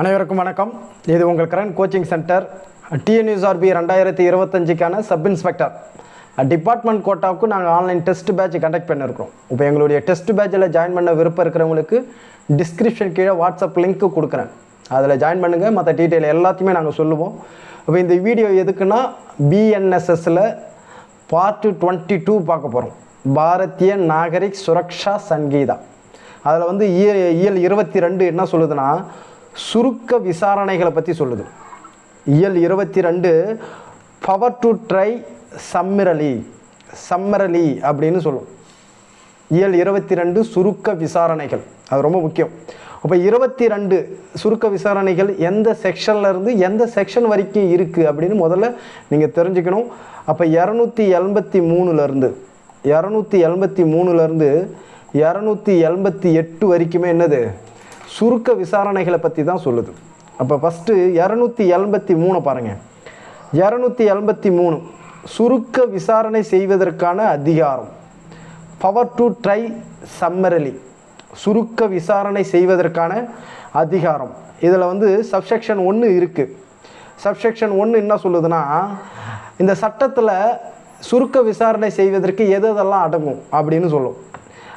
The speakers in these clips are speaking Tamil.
அனைவருக்கும் வணக்கம். இது உங்கள் கரண்ட் கோச்சிங் சென்டர் டிஎன்யூஆர்பி ரெண்டாயிரத்தி இருபத்தஞ்சுக்கான சப் இன்ஸ்பெக்டர். டிபார்ட்மெண்ட் கோட்டாவுக்கு நாங்கள் ஆன்லைன் டெஸ்ட் பேட்ச் கண்டக்ட் பண்ணியிருக்கோம் இப்போ எங்களுடைய டெஸ்ட் பேட்சில் ஜாயின் பண்ண விருப்பம் இருக்கிறவங்களுக்கு டிஸ்கிரிப்ஷன் கீழே வாட்ஸ்அப் லிங்க்கு கொடுக்குறேன். அதில் ஜாயின் பண்ணுங்கள் மற்ற டீட்டெயில் எல்லாத்தையுமே நாங்கள் சொல்லுவோம். இப்போ இந்த வீடியோ எதுக்குன்னா பிஎன்எஸ்எஸ்ஸில் பார்ட்டு டுவெண்ட்டி டூ பார்க்க போகிறோம் பாரதிய நாகரிக் சுரக்ஷா சங்கீதா. அதில் வந்து இயல் இயல் இருபத்தி ரெண்டு என்ன சொல்லுதுன்னா சுருக்க விசாரணைகளை பற்றி சொல்லுது. இயல் இருபத்தி ரெண்டு power to try summarily summarily அப்படின்னு சொல்லும் இயல் இருபத்தி ரெண்டு சுருக்க விசாரணைகள் அது ரொம்ப முக்கியம். அப்போ இருபத்தி ரெண்டு சுருக்க விசாரணைகள் எந்த செக்ஷன்லேருந்து எந்த செக்ஷன் வரைக்கும் இருக்குது அப்படின்னு முதல்ல நீங்கள் தெரிஞ்சுக்கணும். அப்போ இரநூத்தி எண்பத்தி மூணுலேருந்து இரநூத்தி எண்பத்தி மூணுலேருந்து இரநூத்தி எண்பத்தி எட்டு வரைக்குமே என்னது? சுருக்க விசாரணைகளை பற்றி தான் சொல்லுது. அப்போ ஃபஸ்ட்டு இரநூத்தி எண்பத்தி மூணு பாருங்கள் இரநூத்தி எண்பத்தி மூணு சுருக்க விசாரணை செய்வதற்கான அதிகாரம். பவர் டு ட்ரை சம்மரலி சுருக்க விசாரணை செய்வதற்கான அதிகாரம். இதில் வந்து சப்செக்ஷன் ஒன்று இருக்குது சப்செக்ஷன் ஒன்று என்ன சொல்லுதுன்னா இந்த சட்டத்தில் சுருக்க விசாரணை செய்வதற்கு எது எதெல்லாம் அடங்கும் அப்படின்னு சொல்லும்.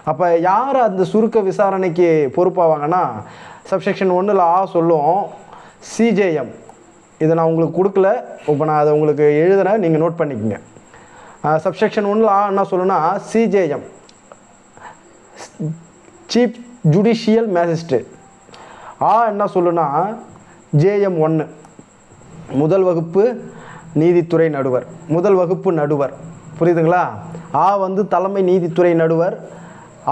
அப்போ யார் அந்த சுருக்க விசாரணைக்கு பொறுப்பாவாங்கன்னா சப்செக்ஷன் ஒன்றில் ஆ சொல்லும் சிஜேஎம் இதை நான் உங்களுக்கு கொடுக்கல. இப்போ நான் அதை உங்களுக்கு எழுதுகிறேன் நீங்கள் நோட் பண்ணிக்கோங்க. சப்செக்ஷன் ஒன்றில் ஆ என்ன சொல்லுன்னா சிஜேஎம் சீஃப் ஜுடிஷியல் மேஜிஸ்ட்ரேட் ஆ என்ன சொல்லுன்னா ஜேஎம் ஒன்று முதல் வகுப்பு நீதித்துறை நடுவர். முதல் வகுப்பு நடுவர். புரியுதுங்களா? ஆ வந்து தலைமை நீதித்துறை நடுவர்.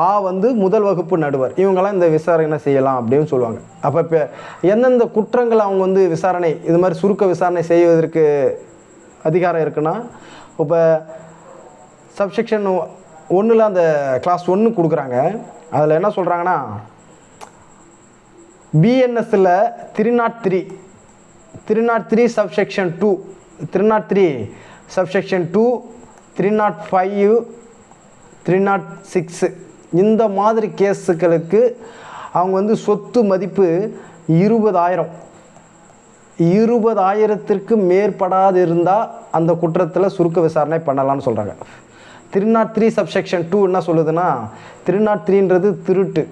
ஆ வந்து முதல் வகுப்பு நடுவர். இவங்கெல்லாம் இந்த விசாரணை செய்யலாம் அப்படின்னு சொல்லுவாங்க. அப்போ இப்போ எந்தெந்த குற்றங்கள் அவங்க வந்து விசாரணை இது மாதிரி சுருக்க விசாரணை செய்வதற்கு அதிகாரம் இருக்குன்னா இப்போ சப்செக்ஷன் ஒன்றில் அந்த கிளாஸ் ஒன்று கொடுக்குறாங்க. அதில் என்ன சொல்கிறாங்கன்னா பிஎன்எஸ்ஸில் three nought three three nought three subsection two three nought three subsection two three nought five three nought six இந்த மாதிரி கேஸுகளுக்கு அவங்க வந்து சொத்து மதிப்பு இருபதாயிரம். இருபதாயிரத்திற்கு மேற்படாது இருந்தால் அந்த குற்றத்தில் சுருக்க விசாரணை பண்ணலாம்னு சொல்கிறாங்க three nought three subsection two என்ன சொல்லுதுன்னா த்ரீ நாட் த்ரீன்றது திருட்டு.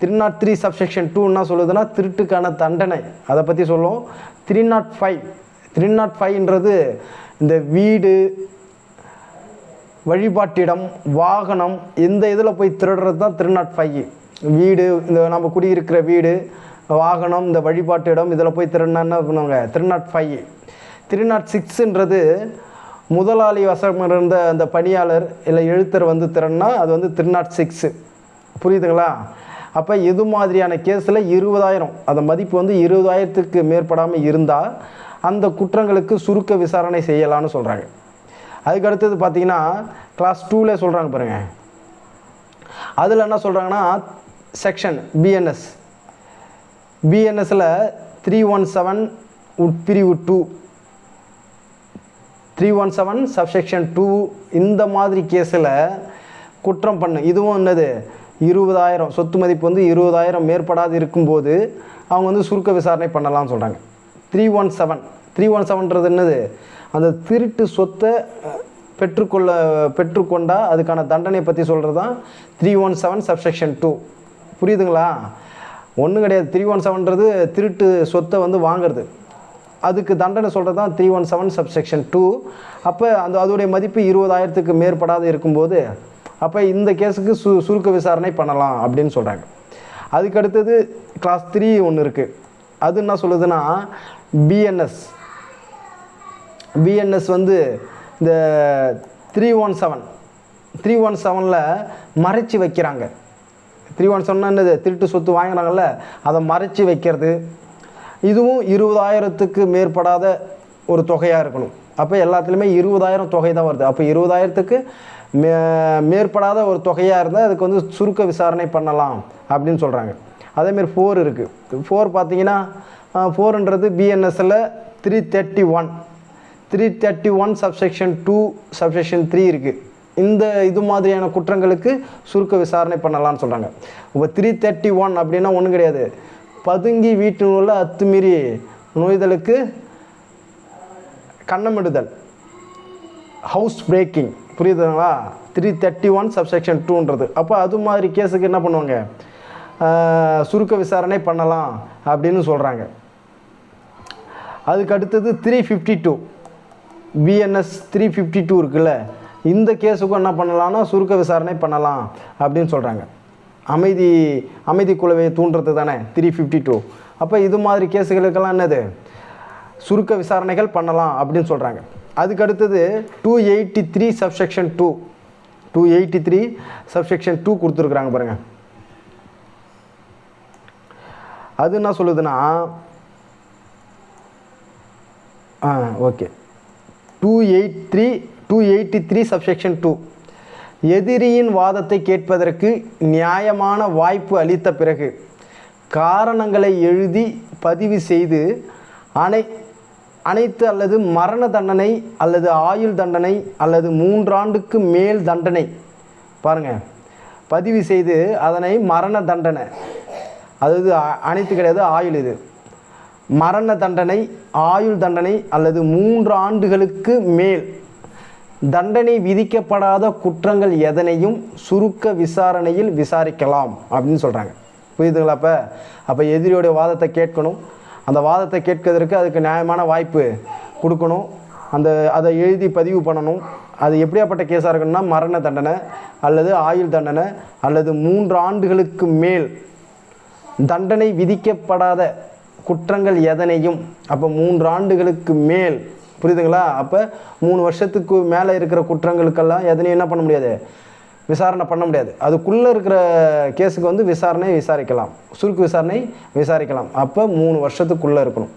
Three nought three subsection two என்ன சொல்லுதுன்னா திருட்டுக்கான தண்டனை. அதை பற்றி சொல்லும். Three nought five. Three nought ஃபைவ்ன்றது இந்த வீடு வழிபாட்டிடம் வாகனம் இந்த இதில் போய் திருடுறது தான் திருநாட் ஃபை ஃபைவ் வீடு இந்த நம்ம குடியிருக்கிற வீடு வாகனம் இந்த வழிபாட்டு இடம் இதில் போய் திருடினா என்ன பண்ணுவாங்க? திருநாட் ஃபைவ் திருநாட் சிக்ஸுன்றது முதலாளி வசம் இருந்த அந்த பணியாளர் இல்லை எழுத்தர் வந்து திறன்னா அது வந்து திருநாட் சிக்ஸு. புரியுதுங்களா? அப்போ இது மாதிரியான கேஸில் இருபதாயிரம் அந்த மதிப்பு வந்து இருபதாயிரத்துக்கு மேற்படாமல் இருந்தால் அந்த குற்றங்களுக்கு சுருக்க விசாரணை செய்யலான்னு சொல்கிறாங்க அதுக்கு அடுத்தது பார்த்தீங்கன்னா கிளாஸ் டூவில் சொல்கிறாங்க பாருங்கள் அதில் என்ன சொல்கிறாங்கன்னா செக்ஷன் பிஎன்எஸ் பிஎன்எஸில் த்ரீ ஒன் செவன் உட்பிரிவு two three one seven subsection two இந்த மாதிரி கேஸில் குற்றம் பண்ணு. இதுவும் என்னது? இருபதாயிரம். சொத்து மதிப்பு வந்து இருபதாயிரம் மேற்படாது இருக்கும்போது அவங்க வந்து சுருக்க விசாரணை பண்ணலாம்னு சொல்கிறாங்க three one seven three one செவன்றது என்னது? அந்த திருட்டு சொத்தை பெற்றுக்கொள்ள பெற்றுக்கொண்டா அதுக்கான தண்டனை பற்றி சொல்கிறது தான் three one seven subsection two. புரியுதுங்களா? ஒன்றும் கிடையாது. த்ரீ ஒன் செவன்றது திருட்டு சொத்தை வந்து வாங்குறது. அதுக்கு தண்டனை சொல்கிறது தான் three one seven subsection two. அப்போ அந்த அதோடைய மதிப்பு இருபதாயிரத்துக்கு மேற்படாது இருக்கும்போது அப்போ இந்த கேஸுக்கு சு சுருக்க விசாரணை பண்ணலாம் அப்படின்னு சொல்கிறாங்க அதுக்கு அடுத்தது கிளாஸ் த்ரீ ஒன்று இருக்குது அது என்ன சொல்லுதுன்னா பிஎன்எஸ் பிஎன்எஸ் வந்து இந்த three one seven three one செவனில் மறைச்சி வைக்கிறாங்க. த்ரீ ஒன் செவன் என்னது? திருட்டு சொத்து வாங்குறாங்கல்ல அதை மறைச்சி வைக்கிறது. இதுவும் இருபதாயிரத்துக்கு மேற்படாத ஒரு தொகையாக இருக்கணும். அப்போ எல்லாத்துலேயுமே இருபதாயிரம் தொகை தான் வருது. அப்போ இருபதாயிரத்துக்கு மே மேற்படாத ஒரு தொகையாக இருந்தால் அதுக்கு வந்து சுருக்க விசாரணை பண்ணலாம் அப்படின்னு சொல்கிறாங்க அதேமாரி ஃபோர் இருக்குது ஃபோர் பார்த்தீங்கன்னா ஃபோருன்றது பிஎன்எஸ்ஸில் three thirty one three thirty one subsection two subsection three இருக்குது இந்த இது மாதிரியான குற்றங்களுக்கு சுருக்க விசாரணை பண்ணலாம்னு சொல்கிறாங்க இப்போ த்ரீ தேர்ட்டி ஒன் அப்படின்னா ஒன்றும் கிடையாது. பதுங்கி வீட்டினுள்ள அத்துமீறி நோய்தலுக்கு கண்ணமிடுதல். ஹவுஸ் பிரேக்கிங் புரியுதுங்களா? த்ரீ தேர்ட்டி ஒன் சப்செக்ஷன் டூன்றது அப்போ அது மாதிரி கேஸுக்கு என்ன பண்ணுவாங்க? சுருக்க விசாரணை பண்ணலாம் அப்படின்னு சொல்கிறாங்க அதுக்கு அடுத்தது three fifty two BNS three fifty two இருக்குல்ல இந்த கேஸுக்கும் என்ன பண்ணலாம்னா சுருக்க விசாரணை பண்ணலாம் அப்படின்னு சொல்கிறாங்க அமைதி அமைதி குழுவை தூண்டுறது தானே த்ரீ ஃபிஃப்டி டூ அப்போ இது மாதிரி கேஸுகளுக்கெல்லாம் என்னது? சுருக்க விசாரணைகள் பண்ணலாம் அப்படின்னு சொல்கிறாங்க அதுக்கு அடுத்தது two eighty three subsection two two eighty three subsection two கொடுத்துருக்குறாங்க பாருங்கள் அது என்ன சொல்லுதுன்னா ஆ okay. Two eight three two eighty three subsection two எதிரியின் வாதத்தை கேட்பதற்கு நியாயமான வாய்ப்பு அளித்த பிறகு காரணங்களை எழுதி பதிவு செய்து அனை அனைத்து அல்லது மரண தண்டனை அல்லது ஆயுள் தண்டனை அல்லது மூன்றாண்டுக்கு மேல் தண்டனை. பாருங்கள் பதிவு செய்து அதனை மரண தண்டனை. அதாவது அனைத்து கிடையாது ஆயுள் இது. மரண தண்டனை ஆயுள் தண்டனை அல்லது மூன்று ஆண்டுகளுக்கு மேல். தண்டனை விதிக்கப்படாத குற்றங்கள் எதனையும் சுருக்க விசாரணையில் விசாரிக்கலாம் அப்படின்னு சொல்கிறாங்க புரியுதுங்களா அப்போ? அப்போ எதிரியோடைய வாதத்தை கேட்கணும். அந்த வாதத்தை கேட்கறதற்கு அதுக்கு நியாயமான வாய்ப்பு கொடுக்கணும். அந்த அதை எழுதி பதிவு பண்ணணும். அது எப்படியாப்பட்ட கேஸாக இருக்குன்னா மரண தண்டனை அல்லது ஆயுள் தண்டனை அல்லது மூன்று ஆண்டுகளுக்கு மேல் தண்டனை விதிக்கப்படாத குற்றங்கள் எதனையும்? அப்போ மூன்று ஆண்டுகளுக்கு மேல். புரியுதுங்களா? அப்போ மூணு வருஷத்துக்கு மேலே இருக்கிற குற்றங்களுக்கெல்லாம் எதனையும் என்ன பண்ண முடியாது? விசாரணை பண்ண முடியாது. அதுக்குள்ளே இருக்கிற கேஸுக்கு வந்து விசாரணை விசாரிக்கலாம். சுருக்கு விசாரணை விசாரிக்கலாம். அப்போ மூணு வருஷத்துக்குள்ளே இருக்கணும்.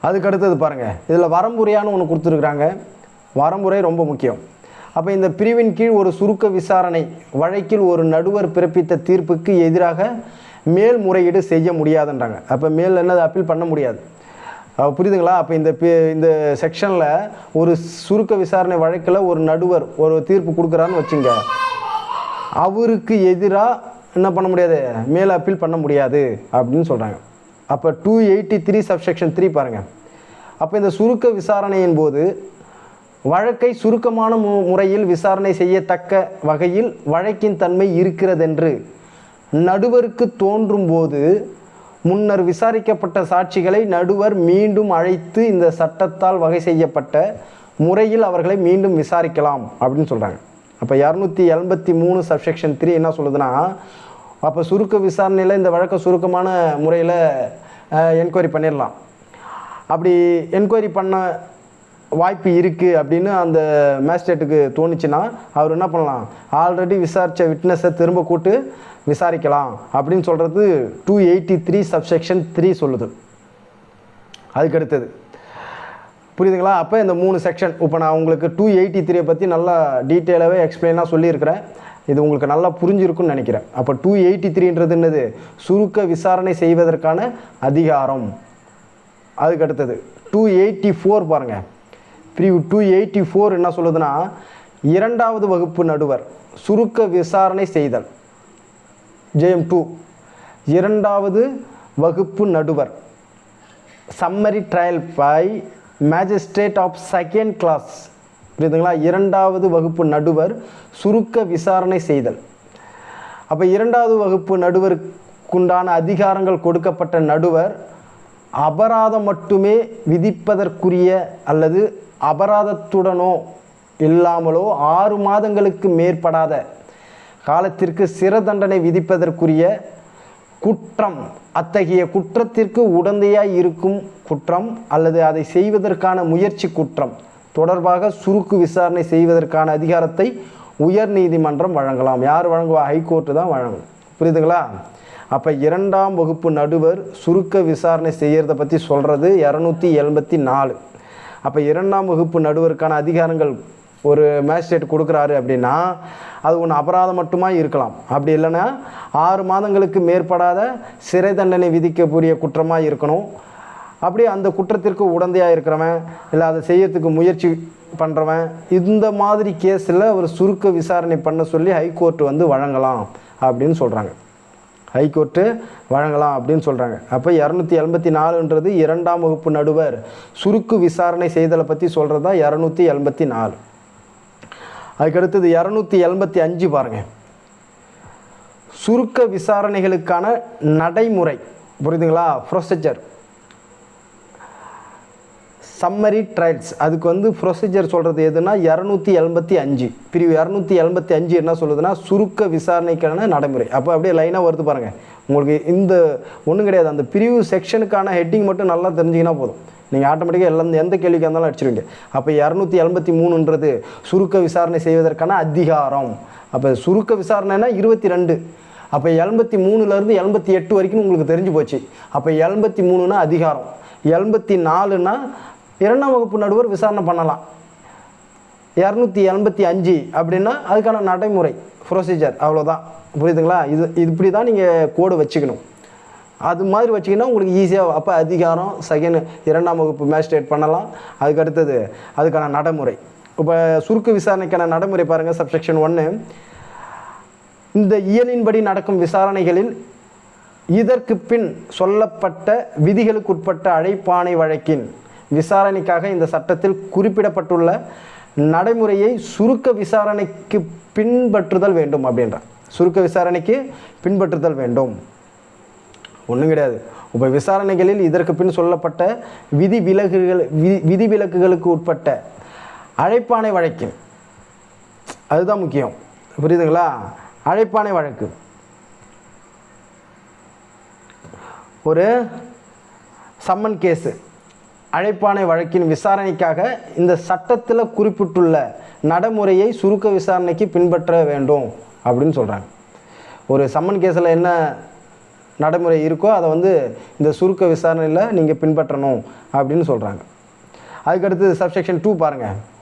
அதுக்கு அடுத்தது பாருங்கள் இதில் வரம்புறையான்னு ஒன்று கொடுத்துருக்குறாங்க. வரம்புரை ரொம்ப முக்கியம். அப்போ இந்த பிரிவின் கீழ் ஒரு சுருக்க விசாரணை வழக்கில் ஒரு நடுவர் பிறப்பித்த தீர்ப்புக்கு எதிராக மேல்முறையீடு செய்ய முடியாதுன்றாங்க. அப்போ மேல் என்னது அப்பீல் பண்ண முடியாது. புரியுதுங்களா? அப்போ இந்த இந்த செக்ஷனில் ஒரு சுருக்க விசாரணை வழக்கில் ஒரு நடுவர் ஒரு தீர்ப்பு கொடுக்குறான்னு வச்சுங்க. அவருக்கு எதிராக என்ன பண்ண முடியாது? மேல் அப்பீல் பண்ண முடியாது அப்படின்னு சொல்கிறாங்க அப்போ two eighty three subsection three பாருங்கள் அப்போ இந்த சுருக்க விசாரணையின் போது வழக்கை சுருக்கமான மு முறையில் விசாரணை செய்யத்தக்க வகையில் வழக்கின் தன்மை இருக்கிறதென்று நடுவருக்கு தோன்றும் போது முன்னர் விசாரிக்கப்பட்ட சாட்சிகளை நடுவர் மீண்டும் அழைத்து இந்த சட்டத்தால் வகை செய்யப்பட்ட முறையில் அவர்களை மீண்டும் விசாரிக்கலாம் அப்படின்னு சொல்கிறாங்க அப்போ இரநூத்தி எண்பத்தி மூணு சப்செக்ஷன் த்ரீ என்ன சொல்லுதுன்னா அப்போ சுருக்க விசாரணையில் இந்த வழக்கை சுருக்கமான முறையில் என்கொயரி பண்ணிடலாம் அப்படி என்கொயரி பண்ண வாய்ப்பு இருக்குது அப்படின்னு அந்த மேஜிஸ்ட்ரேட்டுக்கு தோணுச்சுன்னா அவர் என்ன பண்ணலாம்? ஆல்ரெடி விசாரித்த விட்னஸை திரும்ப கூட்டு விசாரிக்கலாம் அப்படின்னு சொல்கிறது two eighty three subsection three சொல்லுது. அதுக்கு அடுத்தது புரியுதுங்களா? அப்போ இந்த மூணு செக்ஷன் இப்போ நான் உங்களுக்கு டூ எயிட்டி த்ரீயை பற்றி நல்லா டீட்டெயிலாகவே எக்ஸ்பிளைனாக சொல்லியிருக்கிறேன். இது உங்களுக்கு நல்லா புரிஞ்சிருக்குன்னு நினைக்கிறேன். அப்போ டூ எயிட்டி த்ரீன்றது என்னது? சுருக்க விசாரணை செய்வதற்கான அதிகாரம். அதுக்கு அடுத்தது டூ எயிட்டி ஃபோர் பாருங்கள் பிரிவு டூ எயிட்டி ஃபோர் என்ன சொல்லுதுன்னா இரண்டாவது வகுப்பு நடுவர் சுருக்க விசாரணை செய்தல். JM two. இரண்டாவது வகுப்பு நடுவர். Summary trial by magistrate of second class புரியுதுங்களா? இரண்டாவது வகுப்பு நடுவர் சுருக்க விசாரணை செய்தல். அப்போ இரண்டாவது வகுப்பு நடுவருக்குண்டான அதிகாரங்கள் கொடுக்கப்பட்ட நடுவர் அபராதம் மட்டுமே விதிப்பதற்குரிய அல்லது அபராதத்துடனோ இல்லாமலோ ஆறு மாதங்களுக்கு மேற்படாத காலத்திற்கு சிற தண்டனை விதிப்பதற்குரிய குற்றம் அத்தகைய குற்றத்திற்கு உடந்தையாய் இருக்கும் குற்றம் அல்லது அதை செய்வதற்கான முயற்சி குற்றம் தொடர்பாக சுருக்கு விசாரணை செய்வதற்கான அதிகாரத்தை உயர் நீதிமன்றம் வழங்கலாம். யார் வழங்குவா? ஹைகோர்ட்டு தான் வழங்கும். புரியுதுங்களா? அப்போ இரண்டாம் வகுப்பு நடுவர் சுருக்க விசாரணை செய்கிறத பற்றி சொல்கிறது இரநூத்தி எண்பத்தி நாலு. அப்போ இரண்டாம் வகுப்பு நடுவருக்கான அதிகாரங்கள் ஒரு மேஜிஸ்ட்ரேட் கொடுக்குறாரு அப்படின்னா அது ஒன்று அபராதம் மட்டுமா இருக்கலாம். அப்படி இல்லைன்னா ஆறு மாதங்களுக்கு மேற்படாத சிறை தண்டனை விதிக்கக்கூடிய குற்றமாக இருக்கணும். அப்படி அந்த குற்றத்திற்கு உடந்தையாக இருக்கிறவன் இல்லை அதை செய்யறதுக்கு முயற்சி பண்ணுறவன் இந்த மாதிரி கேஸில் ஒரு சுருக்க விசாரணை பண்ண சொல்லி ஹைகோர்ட் வந்து வழங்கலாம் அப்படின்னு சொல்கிறாங்க ஹைகோர்ட்டு வழங்கலாம் அப்படின்னு சொல்கிறாங்க அப்போ இரநூத்தி எண்பத்தி நாலுன்றது இரண்டாம் வகுப்பு நடுவர் சுருக்கு விசாரணை செய்தலை பற்றி சொல்கிறது தான் இரநூத்தி எண்பத்தி நாலு. அதுக்கடுத்தது இரநூத்தி எண்பத்தி அஞ்சு பாருங்கள் சுருக்க விசாரணைகளுக்கான நடைமுறை புரியுதுங்களா? ப்ரொசீஜர் சம்மரி ட்ரையல்ஸ் அதுக்கு வந்து ப்ரொசீஜர் சொல்கிறது எதுனா இரநூத்தி எண்பத்தி அஞ்சு. பிரிவு இரநூத்தி எண்பத்தி அஞ்சு என்ன சொல்லுதுன்னா சுருக்க விசாரணைக்கான நடைமுறை. அப்போ அப்படியே லைனாக வருது பாருங்கள் உங்களுக்கு இந்த ஒன்றும் கிடையாது. அந்த பிரிவு செக்ஷனுக்கான ஹெட்டிங் மட்டும் நல்லா தெரிஞ்சிங்கன்னா போதும். நீங்கள் ஆட்டோமேட்டிக்காக எல்லாம் எந்த கேள்விக்கு இருந்தாலும் அடிச்சிருவீங்க. அப்போ இரநூத்தி எண்பத்தி மூணுன்றது சுருக்க விசாரணை செய்வதற்கான அதிகாரம். அப்போ சுருக்க விசாரணைனா இருபத்தி ரெண்டு. அப்போ எண்பத்தி மூணுலேருந்து எண்பத்தி எட்டு வரைக்கும் உங்களுக்கு தெரிஞ்சு போச்சு. அப்போ எண்பத்தி மூணுனா அதிகாரம். எண்பத்தி நாலுனா இரண்டாம் வகுப்பு நடுவர் விசாரணை பண்ணலாம். இரநூத்தி எண்பத்தி அஞ்சு அப்படின்னா அதுக்கான நடைமுறை ப்ரொசீஜர் அவ்வளோதான் புரியுதுங்களா? இது இப்படி தான் நீங்கள் கோடு வச்சுக்கணும். அது மாதிரி வச்சிங்கன்னா உங்களுக்கு ஈஸியாக அப்போ அதிகாரம் செகண்ட் இரண்டாம் வகுப்பு மேஜிஸ்ட்ரேட் பண்ணலாம். அதுக்கு அடுத்தது அதுக்கான நடைமுறை. இப்போ சுருக்க விசாரணைக்கான நடைமுறை பாருங்கள் சப்செக்ஷன் ஒன்று இந்த இயலின்படி நடக்கும் விசாரணைகளில் இதற்கு பின் சொல்லப்பட்ட விதிகளுக்குட்பட்ட அழைப்பாணை வழக்கின் விசாரணைக்காக இந்த சட்டத்தில் குறிப்பிடப்பட்டுள்ள நடைமுறையை சுருக்க விசாரணைக்கு பின்பற்றுதல் வேண்டும் அப்படின்றான் சுருக்க விசாரணைக்கு பின்பற்றுதல் வேண்டும். ஒன்றும் கிடையாது. இப்போ விசாரணைகளில் இதற்கு பின் சொல்லப்பட்ட விதி விலக்குகள் விதி விதிவிலக்குகளுக்கு உட்பட்ட அழைப்பானை வழக்கு. அதுதான் முக்கியம். புரியுதுங்களா? அழைப்பானை வழக்கு. ஒரு சம்மன் கேஸு. அழைப்பானை வழக்கின் விசாரணைக்காக இந்த சட்டத்தில் குறிப்பிட்டுள்ள நடைமுறையை சுருக்க விசாரணைக்கு பின்பற்ற வேண்டும் அப்படின்னு சொல்கிறாங்க ஒரு சம்மன் கேஸில் என்ன நடைமுறை இருக்கோ அதை வந்து இந்த சுருக்க விசாரணையில் நீங்கள் பின்பற்றணும் அப்படின்னு சொல்கிறாங்க அதுக்கடுத்து சப்செக்ஷன் டூ பாருங்கள்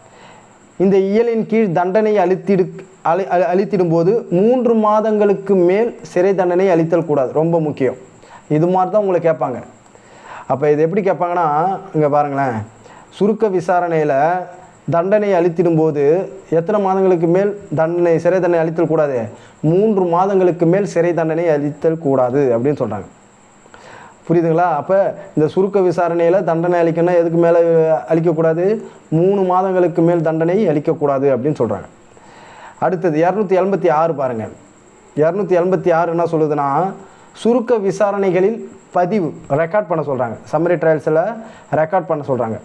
இந்த இயலின் கீழ் தண்டனை அளித்திடு அழி அளி- அளித்திடும்போது மூன்று மாதங்களுக்கு மேல் சிறை தண்டனை அளித்தல் கூடாது. ரொம்ப முக்கியம். இது மாதிரி தான் உங்களை கேட்பாங்க. அப்போ இது எப்படி கேட்பாங்கன்னா இங்கே பாருங்களேன். சுருக்க விசாரணையில் தண்டனை அளித்திடும்போது எத்தனை மாதங்களுக்கு மேல் தண்டனை சிறை தண்டனை அளித்தல் கூடாது? மூன்று மாதங்களுக்கு மேல் சிறை தண்டனை அளித்தல் கூடாது அப்படின்னு சொல்கிறாங்க புரியுதுங்களா? அப்போ இந்த சுருக்க விசாரணையில் தண்டனை அளிக்கணும்னா எதுக்கு மேலே அளிக்கக்கூடாது? மூணு மாதங்களுக்கு மேல் தண்டனை அளிக்கக்கூடாது அப்படின்னு சொல்கிறாங்க அடுத்தது இரநூத்தி எண்பத்தி ஆறு பாருங்கள் இரநூத்தி எண்பத்தி ஆறு என்ன சொல்லுதுன்னா சுருக்க விசாரணைகளில் பதிவு ரெக்கார்ட் பண்ண சொல்கிறாங்க சம்மரி ட்ரையல்ஸில் ரெக்கார்ட் பண்ண சொல்கிறாங்க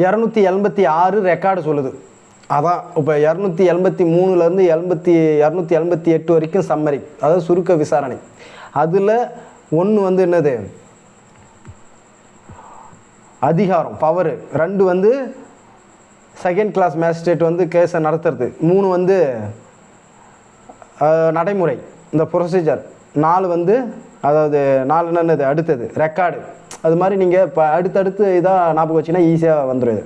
இரநூத்தி எண்பத்தி ஆறு ரெக்கார்டு சொல்லுது. அதான் இப்போ இரநூத்தி எண்பத்தி மூணுலேருந்து எண்பத்தி இரநூத்தி எண்பத்தி எட்டு வரைக்கும் சம்மரி அதாவது சுருக்க விசாரணை. அதில் ஒன்று வந்து என்னது? அதிகாரம் பவர் ரெண்டு வந்து செகண்ட் கிளாஸ் மேஜிஸ்ட்ரேட் வந்து கேஸை நடத்துறது. மூணு வந்து நடைமுறை இந்த ப்ரொசீஜர் நாலு வந்து அதாவது நாலு என்னது அடுத்தது ரெக்கார்டு அது மாதிரி நீங்கள் இப்போ அடுத்தடுத்து இதாக ஞாபகம் வச்சிங்கன்னா ஈஸியாக வந்துடுது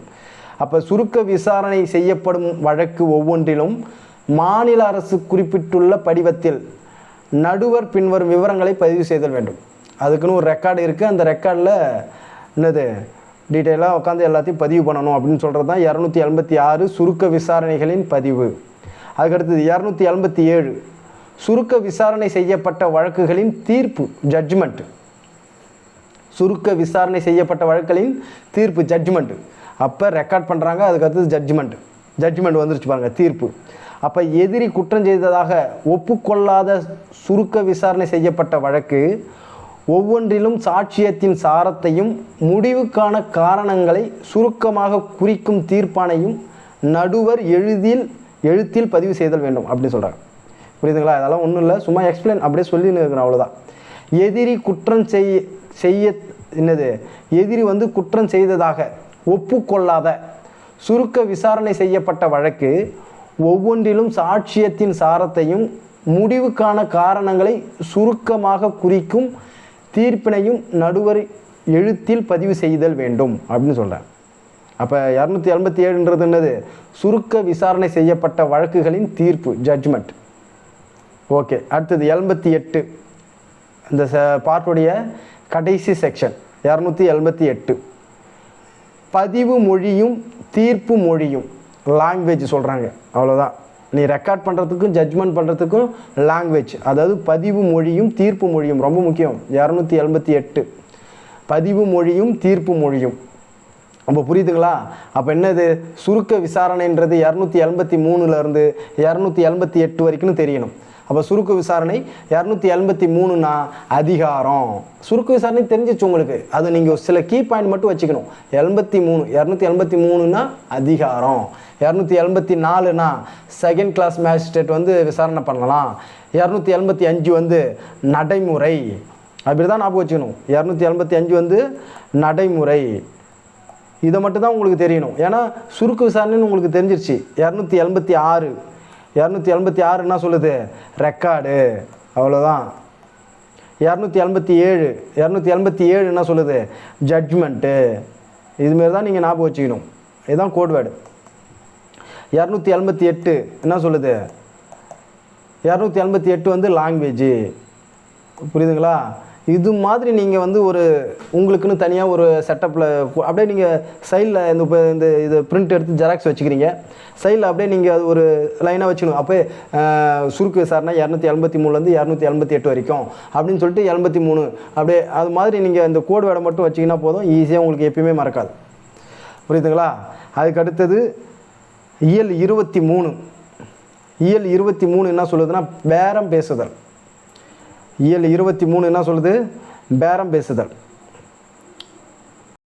அப்போ சுருக்க விசாரணை செய்யப்படும் வழக்கு ஒவ்வொன்றிலும் மாநில அரசு குறிப்பிட்டுள்ள படிவத்தில் நடுவர் பின்வரும் விவரங்களை பதிவு செய்தல் வேண்டும். அதுக்குன்னு ஒரு ரெக்கார்டு இருக்குது அந்த ரெக்கார்டில் என்னது டீட்டெயிலாக உட்காந்து எல்லாத்தையும் பதிவு பண்ணணும் அப்படின்னு சொல்கிறது தான் இரநூத்தி எண்பத்தி ஆறு சுருக்க விசாரணைகளின் பதிவு. அதுக்கடுத்தது இரநூத்தி எண்பத்தி ஏழு சுருக்க விசாரணை செய்யப்பட்ட வழக்குகளின் தீர்ப்பு ஜட்ஜ்மெண்ட் சுருக்க விசாரணை செய்யப்பட்ட வழக்குகளின் தீர்ப்பு ஜட்ஜ்மெண்ட் அப்போ ரெக்கார்ட் பண்ணுறாங்க அதுக்கடுத்து ஜட்ஜ்மெண்ட் ஜட்ஜ்மெண்ட் வந்துருச்சு பாருங்கள் தீர்ப்பு. அப்போ எதிரி குற்றம் செய்ததாக ஒப்புக்கொள்ளாத சுருக்க விசாரணை செய்யப்பட்ட வழக்கு ஒவ்வொன்றிலும் சாட்சியத்தின் சாரத்தையும் முடிவுக்கான காரணங்களை சுருக்கமாக குறிக்கும் தீர்ப்பானையும் நடுவர் எழுதில் எழுத்தில் பதிவு செய்தல் வேண்டும் அப்படின்னு சொல்கிறாங்க புரியுதுங்களா? அதெல்லாம் ஒன்றும் இல்லை. சும்மா எக்ஸ்பிளைன் அப்படியே சொல்லின்னு இருக்கிறேன் அவ்வளோதான் எதிரி குற்றம் செய்ய செய்ய என்னது? எதிரி வந்து குற்றம் செய்ததாக ஒப்புக்கொள்ளாத சுருக்க விசாரணை செய்யப்பட்ட வழக்கு ஒவ்வொன்றிலும் சாட்சியத்தின் சாரத்தையும் முடிவுக்கான காரணங்களை சுருக்கமாக குறிக்கும் தீர்ப்பினையும் நடுவர் எழுத்தில் பதிவு செய்தல் வேண்டும் அப்படின்னு சொல்கிறேன் அப்போ இரநூத்தி எண்பத்தி ஏழுன்றது என்னது? சுருக்க விசாரணை செய்யப்பட்ட வழக்குகளின் தீர்ப்பு ஜட்ஜ்மெண்ட் ஓகே அடுத்தது எண்பத்தி எட்டு. இந்த ச பார்ட்டுடைய கடைசி செக்ஷன் இரநூத்தி எண்பத்தி எட்டு. பதிவு மொழியும் தீர்ப்பு மொழியும் லாங்குவேஜ் சொல்கிறாங்க அவ்வளோதான் நீ ரெக்கார்ட் பண்ணுறதுக்கும் ஜட்ஜ்மெண்ட் பண்ணுறதுக்கும் லாங்குவேஜ் அதாவது பதிவு மொழியும் தீர்ப்பு மொழியும் ரொம்ப முக்கியம். இரநூத்தி எண்பத்தி எட்டு. பதிவு மொழியும் தீர்ப்பு மொழியும். அப்போ புரியுதுங்களா? அப்போ என்னது? சுருக்க விசாரணைன்றது இரநூத்தி எண்பத்தி மூணுலேருந்து இரநூத்தி எண்பத்தி எட்டு வரைக்கும் தெரியணும். அப்போ சுருக்க விசாரணை இரநூத்தி எண்பத்தி மூணுனா அதிகாரம். சுருக்க விசாரணை தெரிஞ்சிச்சு உங்களுக்கு. அது நீங்கள் சில கீ பாயிண்ட் மட்டும் வச்சுக்கணும். எண்பத்தி மூணு இரநூத்தி எண்பத்தி மூணுனா அதிகாரம். இரநூத்தி எண்பத்தி நாலுனா செகண்ட் கிளாஸ் மேஜிஸ்ட்ரேட் வந்து விசாரணை பண்ணலாம். இரநூத்தி எண்பத்தி அஞ்சு வந்து நடைமுறை. அப்படி தான் ஞாபகம் வச்சுக்கணும். இரநூத்தி எண்பத்தி அஞ்சு வந்து நடைமுறை. இதை மட்டும் தான் உங்களுக்கு தெரியணும். ஏன்னா சுருக்கு விசாரணைன்னு உங்களுக்கு தெரிஞ்சிருச்சு. இரநூத்தி எண்பத்தி ஆறு. இரநூத்தி எண்பத்தி ஆறு என்ன சொல்லுது? ரெக்கார்டு அவ்வளோதான் இரநூத்தி எண்பத்தி ஏழு இரநூத்தி எண்பத்தி ஏழு என்ன சொல்லுது? ஜட்ஜ்மெண்ட்டு இதுமாரி தான் நீங்கள் ஞாபகம் வச்சுக்கணும். இதுதான் கோட்வேர்டு இரநூத்தி எண்பத்தி எட்டு என்ன சொல்லுது? இரநூத்தி எண்பத்தி எட்டு வந்து லாங்குவேஜ் புரியுதுங்களா? இது மாதிரி நீங்கள் வந்து ஒரு உங்களுக்குன்னு தனியாக ஒரு செட்டப்பில் அப்படியே நீங்கள் சைடில் இந்த இப்போ இந்த இது பிரிண்ட் எடுத்து ஜெராக்ஸ் வச்சுக்கிறீங்க. சைடில் அப்படியே நீங்கள் அது ஒரு லைனாக வச்சுக்கணும். அப்போ சுருக்கு விசாரணை இரநூத்தி எண்பத்தி மூணுலேருந்து இரநூத்தி எண்பத்தி எட்டு வரைக்கும். அப்படின்னு சொல்லிட்டு எண்பத்தி மூணு. அப்படியே அது மாதிரி நீங்கள் இந்த கோடு வேடை மட்டும் வச்சிங்கன்னா போதும். ஈஸியாக உங்களுக்கு எப்பயுமே மறக்காது. புரியுதுங்களா? அதுக்கு அடுத்தது இயல் இருபத்தி மூணு. இயல் இருபத்தி மூணு என்ன சொல்லுதுன்னா பேரம் பேசுதல். இயல் இருபத்தி மூணு என்ன சொல்லுது? பேரம் பேசுதல்.